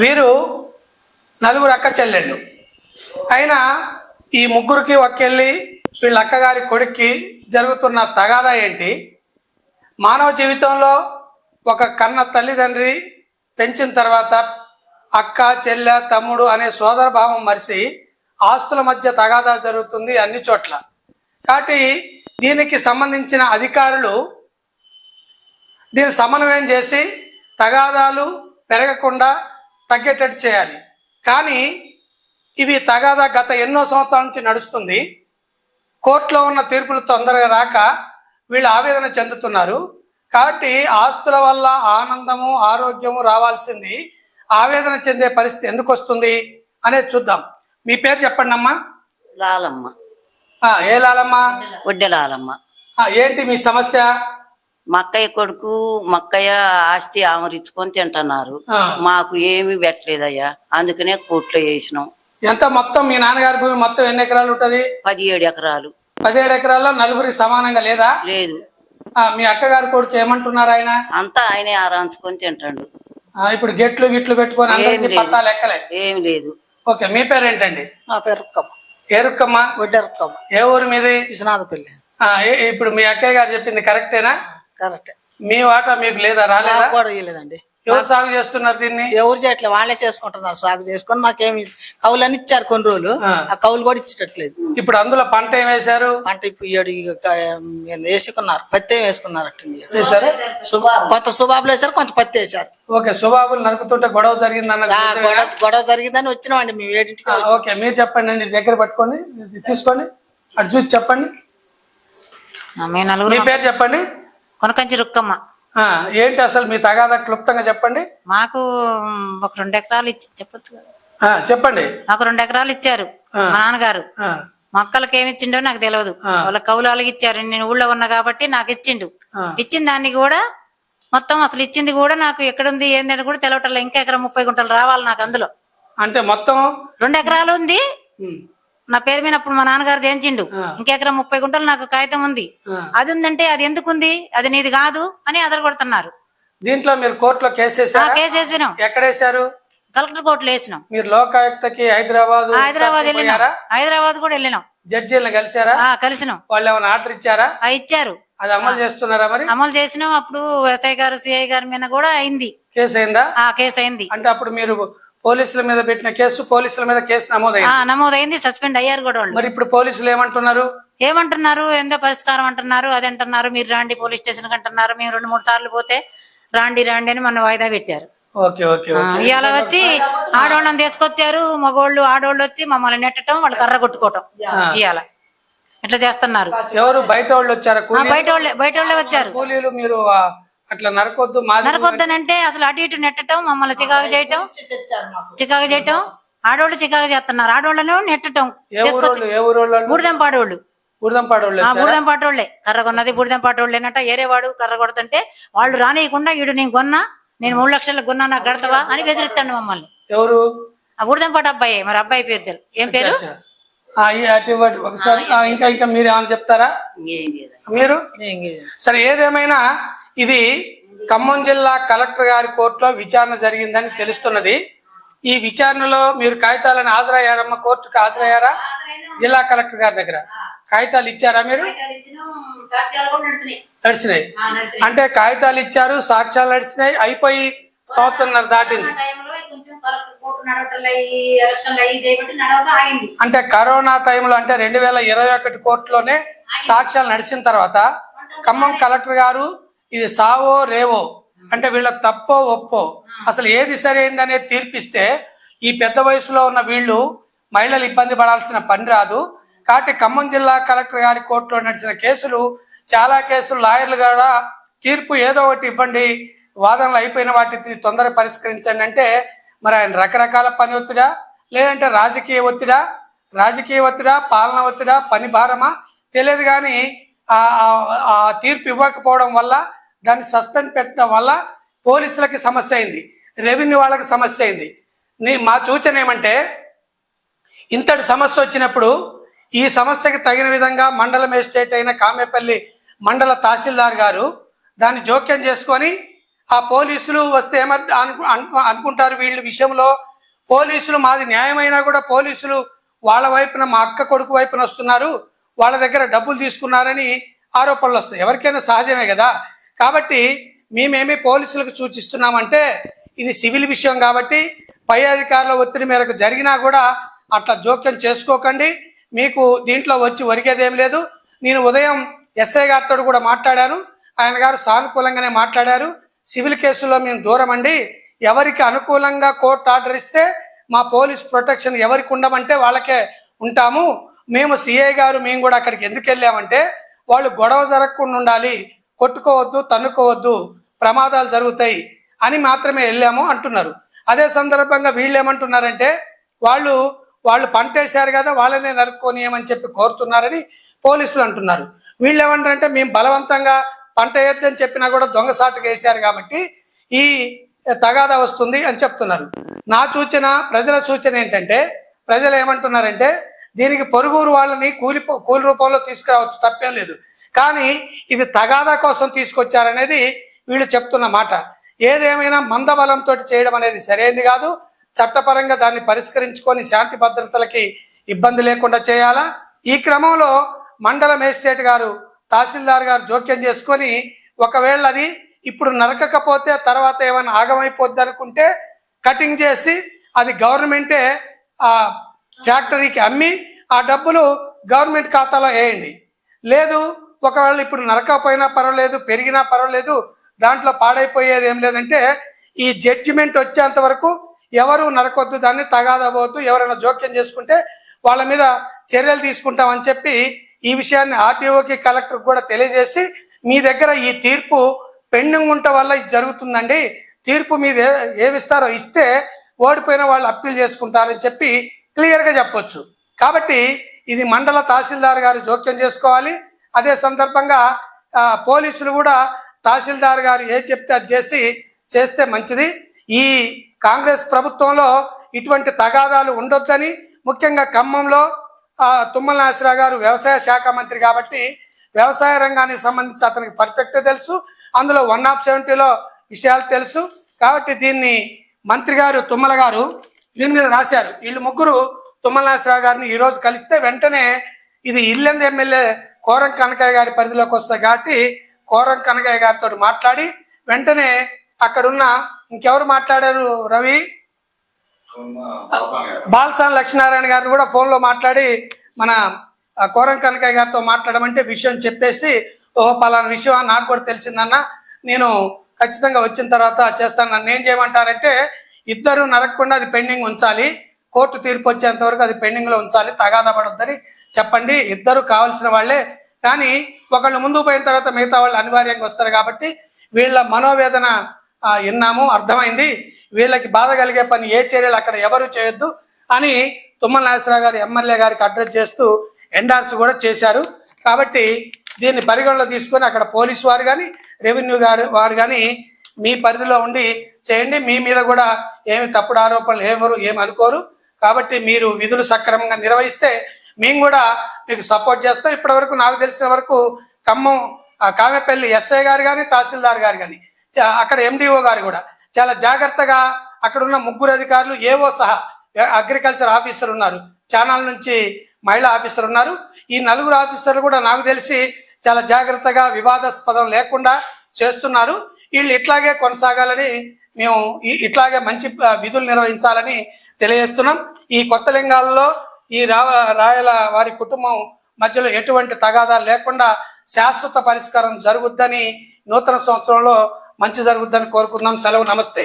వీరు నలుగురు అక్క చెల్లెళ్ళు. అయినా ఈ ముగ్గురికి ఒక్కెళ్ళి వీళ్ళ అక్కగారి కొడుక్కి జరుగుతున్న తగాదా ఏంటి? మానవ జీవితంలో ఒక కన్న తల్లిదండ్రి పెంచిన తర్వాత అక్క చెల్లె తమ్ముడు అనే సోదర భావం మరిసి ఆస్తుల మధ్య తగాదా జరుగుతుంది అన్ని చోట్ల. కాబట్టి దీనికి సంబంధించిన అధికారులు దీన్ని సమన్వయం చేసి తగాదాలు పెరగకుండా తగ్గేటట్టు చేయాలి. కానీ ఇవి తగాదా గత ఎన్నో సంవత్సరాల నుంచి నడుస్తుంది. కోర్టులో ఉన్న తీర్పులు తొందరగా రాక వీళ్ళు ఆవేదన చెందుతున్నారు. కాబట్టి ఆస్తుల వల్ల ఆనందము ఆరోగ్యము రావాల్సింది ఆవేదన చెందే పరిస్థితి ఎందుకు వస్తుంది అనేది చూద్దాం. మీ పేరు చెప్పండి అమ్మా. లాలమ్మ. ఏ లాలమ్మా? వడ్డె లాలమ్మ. ఏంటి మీ సమస్య? మక్కయ్య కొడుకు మక్కయ్య ఆస్తి ఆమరించుకొని తింటున్నారు. మాకు ఏమీ పెట్టలేదయ్యా. అందుకనే కోర్టులో వేసినాం. ఎంత మొత్తం మీ నాన్నగారి భూమి మొత్తం ఎన్ని ఎకరాలు ఉంటది? పదిహేడు ఎకరాలు. పదిహేడు ఎకరాల్లో నలుగురికి సమానంగా లేదా? లేదు. ఆ, మీ అక్కగారి కొడుకు ఏమంటున్నారు ఆయన? అంతా ఆయనే ఆరాంచుకొని తింటాడు. ఆ, ఇప్పుడు గెట్లు గిట్లు పెట్టుకొని. పట్టాలు ఎక్కలే ఏం లేదు. ఓకే మీ పేరేంటండి? నా పేరు రుక్కమ్మ. ఏ రుక్కమ్మ? వడ్డే రుక్కమ్మ. ఏ ఊరు మీది? విశ్వనాథపల్లి. ఆ, ఏ- ఇప్పుడు మీ అక్కయ్య గారు చెప్పింది కరెక్టేనా? కరెక్ట్. మీ వాటా మీకు లేదా రాలేదా? నాకు కూడా ఇవ్వలేదండి ఎవరు సాగు చేస్తున్నారు దీన్ని? ఎవరు చేయట్లేదు వాళ్ళే చేసుకుంటున్నారు సాగు చేసుకొని మాకేమి కౌలు ఇచ్చారు కొన్ని రోజులు. ఆ. కౌలు కూడా ఇచ్చేటట్లేదు. ఇప్పుడు అందులో పంట ఏం వేశారు? పంట ఇప్పుడు ఏడు వేసుకున్నారు? పత్తి ఏం వేసుకున్నారు వేశారు? కొంత సుబాబులు వేశారు కొంత పత్తి వేశారు. ఓకే సుబాబులు నరుకుతుంటే గొడవ జరిగింది అన్న ఆ గొడవ గొడవ జరిగిందని వచ్చినామండి మేము ఏడింటికి ఆ, ఓకే మీరు చెప్పండి అండి దగ్గర పట్టుకోండి ఇది తీసుకోండి అది చూసి చెప్పండి. మీ నలుగురు మీ పేరు చెప్పండి. కొనకంచి రుక్కమ్మ. ఏంటి అసలు మీ తగాదా క్లుప్తంగా చెప్పండి? మాకు ఒక రెండు ఎకరాలు ఇచ్చి చెప్పొచ్చు కదా? చెప్పండి. నాకు రెండు ఎకరాలు ఇచ్చారు. మా నాన్నగారు. మొక్కలకి ఏమి ఇచ్చిండో నాకు తెలియదు. వాళ్ళ కౌలాలకి ఇచ్చారు నేను ఊళ్ళో ఉన్నా కాబట్టి నాకు ఇచ్చిండు. ఇచ్చిన దాన్ని కూడా మొత్తం అసలు ఇచ్చింది కూడా నాకు ఎక్కడుంది ఏందని కూడా తెలవటం ఇంకా ఎకరం ముప్పై గుంటలు రావాలి నాకు అందులో. అంటే మొత్తం? రెండు ఎకరాలు ఉంది. నా పేరు మీద అప్పుడు మా నాన్నగారు చేయించిండు. ఇంకెకరం ముప్పై గుంటలు నాకు కాగితం ఉంది. అది ఉందంటే అది ఎందుకుంది? అది నీది కాదు అని అదరగొడుతున్నారు. దీంట్లో మీరు కోర్టులో కేసు ఆ వేసారా కేసు వేసినాం. ఎక్కడేశారు కలెక్టర్ కోర్టులో వేసినాం. మీరు లోకాయుక్తకి హైదరాబాద్ హైదరాబాద్ వెళ్ళినాం. పోయారా? హైదరాబాద్ కూడా వెళ్ళినాం. జడ్జీలను కలిసారా కలిసినాం. వాళ్ళు ఏమైనా ఆర్డర్ ఇచ్చారా? ఆ ఇచ్చారు. అది అమలు చేస్తున్నారా మరి? అమలు చేసినాం. అప్పుడు ఎస్ఐ గారు సిఐ గారి మీద కూడా అయింది. కేసు అయిందా? ఆ కేసు అయింది. అంటే అప్పుడు మీరు పోలీసుల మీద పెట్టిన కేసు పోలీసుల మీద కేసు నమోదైంది. నమోదైంది. సస్పెండ్ అయ్యారు కూడా వాళ్ళు. మరి ఇప్పుడు పోలీసులు ఏమంటున్నారు? ఏమంటున్నారు? ఎంతో పరిష్కారం అంటున్నారు. అది అంటున్నారు. మీరు రాండి పోలీస్ స్టేషన్ అంటున్నారు. మేము రెండు మూడు సార్లు పోతే రాండి రాండి అని మన వాయిదా పెట్టారు. ఇవాళ వచ్చి ఆడోళ్ళని తీసుకొచ్చారు. మగోళ్ళు ఆడోళ్ళు వచ్చి మమ్మల్ని నెట్టడం వాళ్ళు కర్ర కొట్టుకోవటం ఇవాళ. ఇట్లా చేస్తున్నారు? ఎవరు? బయట వాళ్ళు వచ్చారా? బయట వాళ్ళే బయట వాళ్ళే వచ్చారు. కూలీలు మీరు అట్లా నరకొద్దు మాది నరకొద్దనంటే అసలు అటు ఇటు నెట్టడం మమ్మల్ని చికాకు చేయటం. చికాకు చేయటం. ఆడోళ్ళు చికాకు చేస్తున్నారు. ఆడోళ్ళను నెట్టడం ఏ ఊరోళ్ళు ఏ ఊరోళ్ళు? వాళ్ళు? బూడిదం పాడోళ్ళు ఊర్దంపాడు వాళ్ళు ఆ వచ్చారా? బూడిదం పాటోళ్ళే. కర్ర కొన్నది బూడిదం పాటోళ్ళేనట ఏరేవాడు కర్ర కొడుతుంటే వాళ్ళు రానియకుండా ఈడు నేను కొన్నా నేను మూడు లక్షలకు కొన్నా నాకు గడతావా అని బెదిరిస్తాను మమ్మల్ని. ఎవరు? ఆ బూడిదం పాట అబ్బాయి. మరి అబ్బాయి పేరు తెలు ఏం పేరు. ఒకసారి ఇంకా ఇంకా మీరు ఏమైనా చెప్తారా? మీరు? సరే ఏదేమైనా ఇది ఖమ్మం జిల్లా కలెక్టర్ గారి కోర్టులో విచారణ జరిగిందని తెలుస్తున్నది. ఈ విచారణలో మీరు కాగితాలను హాజరయ్యారమ్మా? కోర్టుకు హాజరయ్యారా? జిల్లా కలెక్టర్ గారి దగ్గర. కాగితాలు ఇచ్చారా మీరు? నడిచినాయి. అంటే కాగితాలు ఇచ్చారు సాక్ష్యాలు నడిచినాయి అయిపోయి సంవత్సరం దాటింది. అంటే కరోనా టైంలో అంటే రెండు వేల ఇరవై ఒకటి కోర్టులోనే సాక్ష్యాలు నడిచిన తర్వాత ఖమ్మం కలెక్టర్ గారు ఇది సావో రేవో అంటే వీళ్ళ తప్పో ఒప్పో. అసలు ఏది సరైందనే తీర్పిస్తే ఈ పెద్ద వయసులో ఉన్న వీళ్ళు మహిళలు ఇబ్బంది పడాల్సిన పని రాదు. కాబట్టి ఖమ్మం జిల్లా కలెక్టర్ గారి కోర్టులో నడిచిన కేసులు చాలా కేసులు లాయర్లు కూడా తీర్పు ఏదో ఒకటి ఇవ్వండి వాదనలు అయిపోయిన వాటిని తొందర పరిష్కరించండి అంటే మరి ఆయన రకరకాల పని ఒత్తిడా లేదంటే రాజకీయ ఒత్తిడా రాజకీయ ఒత్తిడా పాలన ఒత్తిడా పని భారమా? తెలియదు కానీ ఆ తీర్పు ఇవ్వకపోవడం వల్ల దాన్ని సస్పెండ్ పెట్టడం వల్ల పోలీసులకి సమస్య అయింది రెవెన్యూ వాళ్ళకి సమస్య అయింది. నీ మా సూచన ఏమంటే ఇంతటి సమస్య వచ్చినప్పుడు ఈ సమస్యకి తగిన విధంగా మండల మేజిస్ట్రేట్ అయిన కామేపల్లి మండల తహసీల్దార్ గారు దాన్ని జోక్యం చేసుకొని ఆ పోలీసులు వస్తే ఏమని అను- అనుకుంటారు వీళ్ళ విషయంలో. పోలీసులు మాది న్యాయమైనా కూడా పోలీసులు వాళ్ళ వైపున మా అక్క కొడుకు వైపున వస్తున్నారు. వాళ్ళ దగ్గర డబ్బులు తీసుకున్నారని ఆరోపణలు వస్తాయి. ఎవరికైనా సహజమే కదా? కాబట్టి మేమేమి పోలీసులకు సూచిస్తున్నామంటే ఇది సివిల్ విషయం కాబట్టి పై అధికారుల ఒత్తిడి మేరకు జరిగినా కూడా అట్లా జోక్యం చేసుకోకండి. మీకు దీంట్లో వచ్చి ఒరిగేదేం లేదు. నేను ఉదయం ఎస్ఐ గారితో కూడా మాట్లాడాను. ఆయన గారు సానుకూలంగానే మాట్లాడారు. సివిల్ కేసులో మేము దూరం అండి ఎవరికి అనుకూలంగా కోర్టు ఆర్డర్ ఇస్తే మా పోలీస్ ప్రొటెక్షన్ ఎవరికి ఉండమంటే వాళ్ళకే ఉంటాము. మేము సిఐ గారు మేము కూడా అక్కడికి ఎందుకు వెళ్ళామంటే వాళ్ళు గొడవ జరగకుండా ఉండాలి. కొట్టుకోవద్దు తన్నుకోవద్దు ప్రమాదాలు జరుగుతాయి అని మాత్రమే వెళ్ళాము అంటున్నారు. అదే సందర్భంగా వీళ్ళు ఏమంటున్నారంటే వాళ్ళు వాళ్ళు పంట వేశారు కదా వాళ్ళనే నరుక్కోనియమని చెప్పి కోరుతున్నారని పోలీసులు అంటున్నారు. వీళ్ళు ఏమంటారంటే మేము బలవంతంగా పంట వేయొద్దని చెప్పినా కూడా దొంగసాటుగా వేశారు కాబట్టి ఈ తగాదా వస్తుంది అని చెప్తున్నారు. నా సూచన ప్రజల సూచన ఏంటంటే ప్రజలు ఏమంటున్నారంటే దీనికి పొరుగురు వాళ్ళని కూలి కూలి రూపంలో తీసుకురావచ్చు తప్పేం లేదు. కానీ ఇది తగాదా కోసం తీసుకొచ్చారనేది వీళ్ళు చెప్తున్న మాట. ఏదేమైనా మందబలంతో చేయడం అనేది సరైనది కాదు. చట్టపరంగా దాన్ని పరిష్కరించుకొని శాంతి భద్రతలకి ఇబ్బంది లేకుండా చేయాలా? ఈ క్రమంలో మండల మేజిస్ట్రేట్ గారు తహసీల్దార్ గారు జోక్యం చేసుకొని ఒకవేళ అది ఇప్పుడు నరకకపోతే తర్వాత ఏమైనా ఆగమైపోద్ది అనుకుంటే కటింగ్ చేసి అది గవర్నమెంటే ఆ ఫ్యాక్టరీకి అమ్మి ఆ డబ్బులు గవర్నమెంట్ ఖాతాలో వేయండి. లేదు ఒకవేళ ఇప్పుడు నరకపోయినా పర్వాలేదు పెరిగినా పర్వాలేదు దాంట్లో పాడైపోయేది ఏం లేదంటే ఈ జడ్జిమెంట్ వచ్చేంత వరకు ఎవరు నరకొద్దు దాన్ని తగాదవద్దు ఎవరైనా జోక్యం చేసుకుంటే వాళ్ళ మీద చర్యలు తీసుకుంటామని చెప్పి ఈ విషయాన్ని ఆర్టీఓకి కలెక్టర్ కూడా తెలియజేసి మీ దగ్గర ఈ తీర్పు పెండింగ్ ఉంట వల్ల ఇది జరుగుతుందండి. తీర్పు మీద ఏమిస్తారో ఇస్తే ఓడిపోయిన వాళ్ళు అప్పీల్ చేసుకుంటారని చెప్పి క్లియర్గా చెప్పొచ్చు. కాబట్టి ఇది మండల తహసీల్దార్ గారు జోక్యం చేసుకోవాలి. అదే సందర్భంగా పోలీసులు కూడా తహసీల్దార్ గారు ఏం చెప్తే అది చేసి చేస్తే మంచిది. ఈ కాంగ్రెస్ ప్రభుత్వంలో ఇటువంటి తగాదాలు ఉండొద్దని ముఖ్యంగా ఖమ్మంలో తుమ్మల నాసిరా గారు వ్యవసాయ శాఖ మంత్రి కాబట్టి వ్యవసాయ రంగానికి సంబంధించి అతనికి పర్ఫెక్ట్ తెలుసు. అందులో వన్ ఆఫ్ సెవెంటీలో విషయాలు తెలుసు. కాబట్టి దీన్ని మంత్రి గారు తుమ్మల గారు దీని మీద రాశారు. వీళ్ళు ముగ్గురు తుమ్మల నాసిరావు గారిని ఈరోజు కలిస్తే వెంటనే ఇది ఇల్లెందు ఎమ్మెల్యే కోరం కనకయ్య గారి పరిధిలోకి వస్తాయి కాబట్టి కోరం కనకయ్య గారితో మాట్లాడి వెంటనే అక్కడున్న ఇంకెవరు మాట్లాడారు రవి? బాలసాని లక్ష్మీనారాయణ గారిని కూడా ఫోన్లో మాట్లాడి మన కోరం కనకయ్య గారితో మాట్లాడమంటే విషయం చెప్పేసి ఓ పలానా విషయం నాకు కూడా తెలిసిందన్న నేను ఖచ్చితంగా వచ్చిన తర్వాత చేస్తాను. నన్ను ఏం చేయమంటారంటే ఇద్దరు నరకకుండా అది పెండింగ్ ఉంచాలి. కోర్టు తీర్పు వచ్చేంత వరకు అది పెండింగ్లో ఉంచాలి. తగాదా పడొద్దని చెప్పండి ఇద్దరు కావాల్సిన వాళ్ళే. కానీ ఒకళ్ళు ముందు పోయిన తర్వాత మిగతా వాళ్ళు అనివార్యంగా వస్తారు కాబట్టి వీళ్ళ మనోవేదన విన్నాము అర్థమైంది. వీళ్ళకి బాధ కలిగే పని ఏ చర్యలు అక్కడ ఎవరు చేయొద్దు అని తుమ్మల నాగేశ్వరరావు గారు ఎమ్మెల్యే గారికి అడ్రస్ చేస్తూ ఎండార్స్ కూడా చేశారు. కాబట్టి దీన్ని పరిగణలో తీసుకొని అక్కడ పోలీసు వారు కానీ రెవెన్యూ గారు వారు కానీ మీ పరిధిలో ఉండి చేయండి. మీ మీద కూడా ఏమి తప్పుడు ఆరోపణలు ఎవరు ఏమి అనుకోరు. కాబట్టి మీరు విధులు సక్రమంగా నిర్వహిస్తే మేము కూడా మీకు సపోర్ట్ చేస్తాం. ఇప్పటి వరకు నాకు తెలిసిన వరకు ఖమ్మం కామెపల్లి ఎస్ఐ గారు కానీ తహసీల్దార్ గారు కానీ చా- అక్కడ ఎండిఓ గారు కూడా చాలా జాగ్రత్తగా అక్కడ ఉన్న ముగ్గురు అధికారులు ఏవో సహా అగ్రికల్చర్ ఆఫీసర్ ఉన్నారు. ఛానల్ నుంచి మహిళా ఆఫీసర్ ఉన్నారు. ఈ నలుగురు ఆఫీసర్లు కూడా నాకు తెలిసి చాలా జాగ్రత్తగా వివాదాస్పదం లేకుండా చేస్తున్నారు. వీళ్ళు ఇట్లాగే కొనసాగాలని మేము ఈ- ఇట్లాగే మంచి విధులు నిర్వహించాలని తెలియజేస్తున్నాం. ఈ కొత్త లింగాల్లో ఈ రాయల వారి కుటుంబం మధ్యలో ఎటువంటి తగాదాలు లేకుండా శాశ్వత పరిష్కారం జరుగుద్దని నూతన సంవత్సరంలో మంచి జరుగుద్దని కోరుకుందాం. సెలవు నమస్తే.